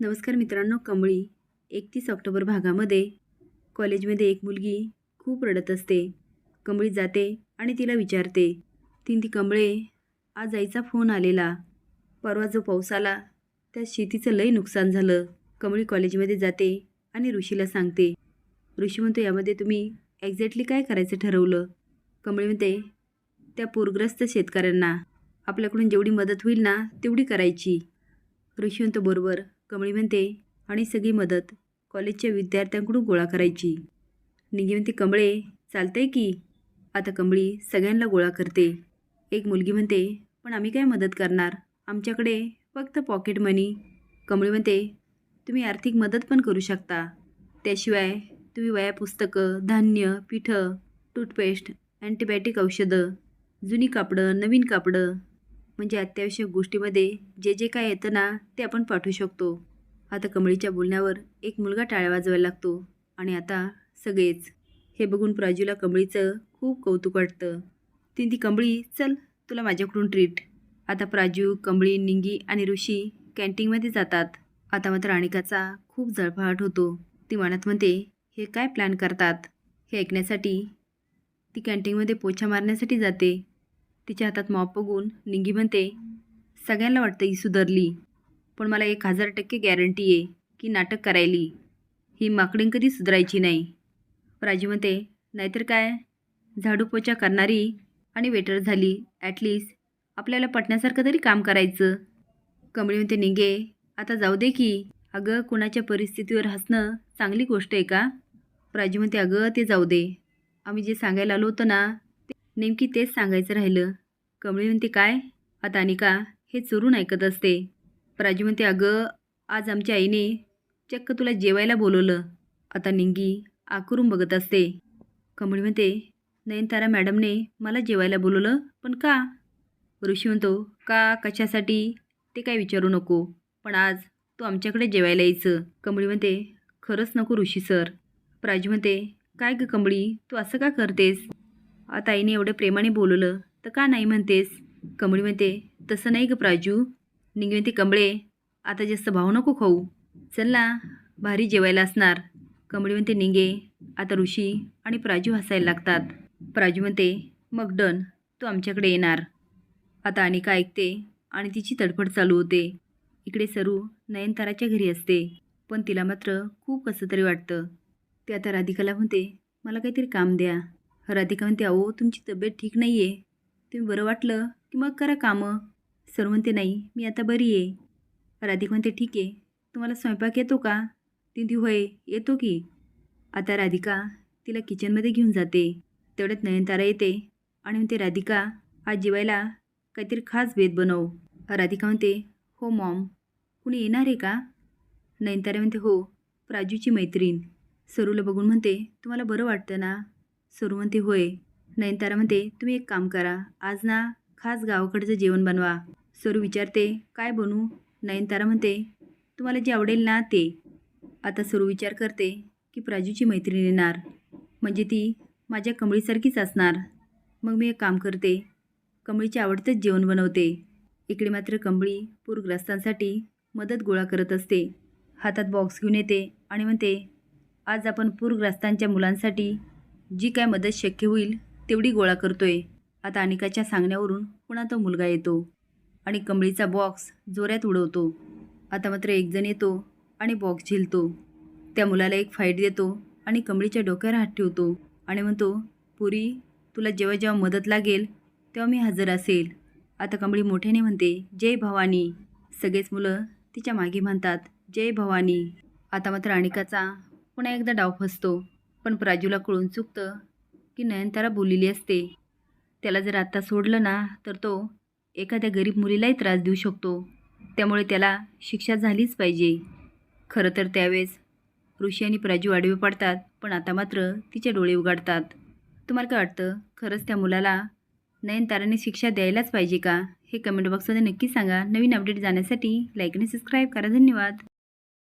नमस्कार मित्रांनो कमळी. एकतीस ऑक्टोबर भागामध्ये कॉलेजमध्ये एक मुलगी खूप रडत असते. कमळी जाते आणि तिला विचारते तीन ती कमळे आज आईचा फोन आलेला. परवा जो पाऊस आला त्या शेतीचं लई नुकसान झालं. कमळी कॉलेजमध्ये जाते आणि ऋषीला सांगते ऋषी म्हणतो यामध्ये तुम्ही एक्झॅक्टली काय करायचं ठरवलं? कमळी म्हणते त्या पूरग्रस्त शेतकऱ्यांना. आपल्याकडून जेवढी मदत होईल ना तेवढी करायची. ऋषी म्हणतो बरोबर. कमळी म्हणते आणि सगळी मदत कॉलेजच्या विद्यार्थ्यांकडून गोळा करायची. निगी म्हणते कमळे चालतंय की? आता कमळी सगळ्यांना गोळा करते. एक मुलगी म्हणते पण आम्ही काय मदत करणार? आमच्याकडे फक्त पॉकेट मनी. कमळी म्हणते तुम्ही आर्थिक मदत पण करू शकता. त्याशिवाय तुम्ही वया पुस्तकं धान्य पिठं टूथपेस्ट अँटीबायोटिक औषधं जुनी कापडं नवीन कापडं म्हणजे अत्यावश्यक गोष्टीमध्ये जे जे काय येतं ना ते आपण पाठवू शकतो. आता कमळीच्या बोलण्यावर एक मुलगा टाळ्या वाजवायला लागतो आणि आता सगळेच. हे बघून प्राजूला कमळीचं खूप कौतुक वाटतं. ती ती कमळी चल तुला माझ्याकडून ट्रीट आता प्राजू कमळी निंगी आणि ऋषी कॅन्टीनमध्ये जातात. आता मात्र अनिकाचा खूप जळफळाट होतो. ती मनात म्हणते हे काय प्लॅन करतात? हे ऐकण्यासाठी? ती कॅन्टीनमध्ये पोछा मारण्यासाठी जाते. तिच्या हातात मॉप बघून निंगी म्हणते सगळ्यांना वाटतं ही सुधारली पण मला एक हजार टक्के गॅरंटी आहे की नाटक करायली. ही माकडीन कधी सुधारायची नाही. प्राजू म्हणते नाहीतर काय? झाडू पोचा करणारी आणि वेटर झाली. ॲटलिस्ट आपल्याला पटण्यासारखं तरी काम करायचं. कमळी म्हणते निंगे आता जाऊ दे की. अगं कुणाच्या परिस्थितीवर हसणं चांगली गोष्ट आहे का? प्राजू म्हणते अगं ते जाऊ दे. आम्ही जे सांगायला आलो होतो ना नेमकी तेच सांगायचं राहिलं. कमळी म्हणते काय? आता अनिका हे चोरून ऐकत असते. प्राजी म्हणते अगं आज आमच्या आईने चक्क तुला जेवायला बोलवलं. आता निंगी आकुरून बघत असते. कमळी म्हणते नयनतारा मॅडमने मला जेवायला बोलवलं पण का? ऋषी म्हणतो का? कशासाठी? ते काय विचारू नको. पण आज तू आमच्याकडे जेवायला यायचं. कमळी म्हणते खरंच नको ऋषी सर. प्राजी म्हणते काय ग कमळी? तू असं का करतेस? आता आईने एवढं प्रेमाने बोलवलं. तर का नाही म्हणतेस? कमळी म्हणते तसं नाही ग प्राजू. निंगी म्हणते कमळे आता जास्त भाव नको खाऊ. चल ना भारी जेवायला असणार. कमळी म्हणते निंगे आता ऋषी आणि प्राजू हसायला लागतात. प्राजू म्हणते मग डन तू आमच्याकडे येणार. आता अनिका ऐकते आणि तिची तडफड चालू होते. इकडे सरू नयनताराच्या घरी असते पण तिला मात्र खूप कसं तरी वाटतं. ते आता राधिकाला म्हणते मला काहीतरी काम द्या. राधिका म्हणते अहो तुमची तब्येत ठीक नाही आहे तुम्ही बरं वाटलं की मग करा कामं. सर म्हणते नाही मी आता बरी आहे. राधिका म्हणते ठीक आहे. तुम्हाला स्वयंपाक येतो का? ती होय. येतो की. आता राधिका तिला किचनमध्ये घेऊन जाते. तेवढ्यात नयनतारा येते आणि म्हणते राधिका आज जेवायला काहीतरी खास भेद बनव. राधिका म्हणते हो मॉम. कुणी येणार आहे का? नयनतारा म्हणते हो प्राजूची मैत्रीण. सरूला बघून म्हणते तुम्हाला बरं वाटतं ना? सुरवंती होय. नयनतारा म्हणते तुम्ही एक काम करा. आज ना खास गावाकडचं जेवण बनवा. सरू विचारते काय बनवू? नयनतारा म्हणते तुम्हाला जे आवडेल ना ते. आता सरू विचार करते की प्राजूची मैत्रीण येणार. म्हणजे ती माझ्या कमळीसारखीच असणार. मग मी एक काम करते. कमळीचे आवडतेच जेवण बनवते. इकडे मात्र कंबळी पूरग्रस्तांसाठी मदत गोळा करत असते. हातात बॉक्स घेऊन येते आणि म्हणते आज आपण पूरग्रस्तांच्या मुलांसाठी जी काय मदत शक्य होईल तेवढी गोळा करतोय. आता अनिकाच्या सांगण्यावरून पुन्हा तो मुलगा येतो आणि कमळीचा बॉक्स जोऱ्यात उडवतो. आता मात्र एकजण येतो आणि बॉक्स झेलतो. त्या मुलाला एक फाईट देतो आणि कमळीच्या डोक्यावर हात ठेवतो आणि म्हणतो पुरी तुला जेव्हा जेव्हा मदत लागेल तेव्हा मी हजर असेल. आता कमळी मोठ्याने म्हणते जय भवानी. सगळेच मुलं तिच्यामागे म्हणतात जय भवानी. आता मात्र अनिकाचा पुन्हा एकदा डाव फसतो. पण प्राजूला कळून चुकतं की नयनतारा बोललेली असते. त्याला जर आत्ता सोडलं ना तर तो एखाद्या गरीब मुलीलाही त्रास देऊ शकतो. त्यामुळे त्याला शिक्षा झालीच पाहिजे. खरं तर त्यावेळेस ऋषी आणि प्राजू आडवे पडतात पण आता मात्र तिचे डोळे उघडतात. तुम्हाला काय वाटतं? खरंच त्या मुलाला नयनताराने शिक्षा द्यायलाच पाहिजे का? हे कमेंट बॉक्समध्ये नक्की सांगा. नवीन अपडेट जाण्यासाठी लाईक आणि सबस्क्राईब करा. धन्यवाद.